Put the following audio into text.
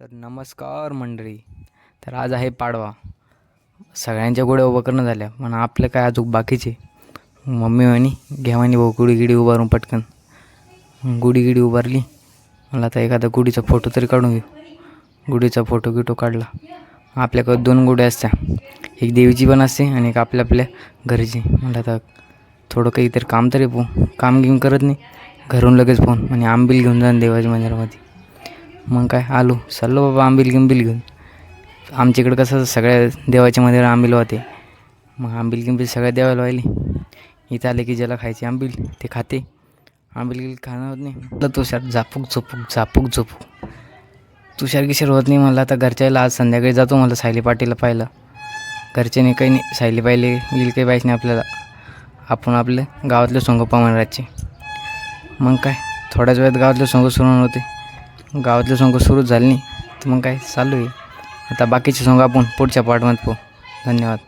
तर नमस्कार मंडळी. तर आज आहे पाडवा. सगळ्यांच्या गोड्या उभंकरणं झाल्या पण आपलं काय अजून बाकीचे? मम्मी म्हणे घेवानी भाऊ गुढी गिडी उभारून पटकन. गुडी गुढी गिडी उभारली. मला आता एखादा गुढीचा फोटो तरी काढून घेऊ. गुढीचा फोटो गिटो काढला. आपल्याकडे दोन गुढ्या असत्या. एक देवीची पण असते आणि एक आपल्या आपल्या घरची. मला आता थोडं काहीतरी काम तरी पाहू काम घेऊन करत नाही. घरून लगेच फोन म्हणजे आंबील घेऊन जा देवाच्या मंदिरामध्ये. मग काय? आलो. चाललो बाबा आंबील गिंबील घेऊन. आमच्याकडं कसं सगळ्या देवाच्या मंदिरात आंबील होते मग आंबील गिंबील सगळ्या देवाला व्हायली इथं आले की ज्याला खायची आंबील ते खाते. आंबील गिल खाणं होत नाही. म्हटलं तुषार झापूक झोपूक झापूक. झोपूक तुषार किशोर होत नाही मला आता घरच्याला आज संध्याकाळी जातो मला सायली पाटीलला पाहिलं घरच्याने काही नाही सायली पाहिले येईल काही पाहिजे नाही आपल्याला. आपण आपले गावातले सोंगप्पा राहायचे. मग काय? थोड्याच वेळात गावातले सोंग सुरू होते. गावातले सोंग सुरूच झाले नाही. तर मग काय? चालू आहे. आता बाकीचे सोंग आपण पुढच्या पार्टमध्ये पाहू. धन्यवाद.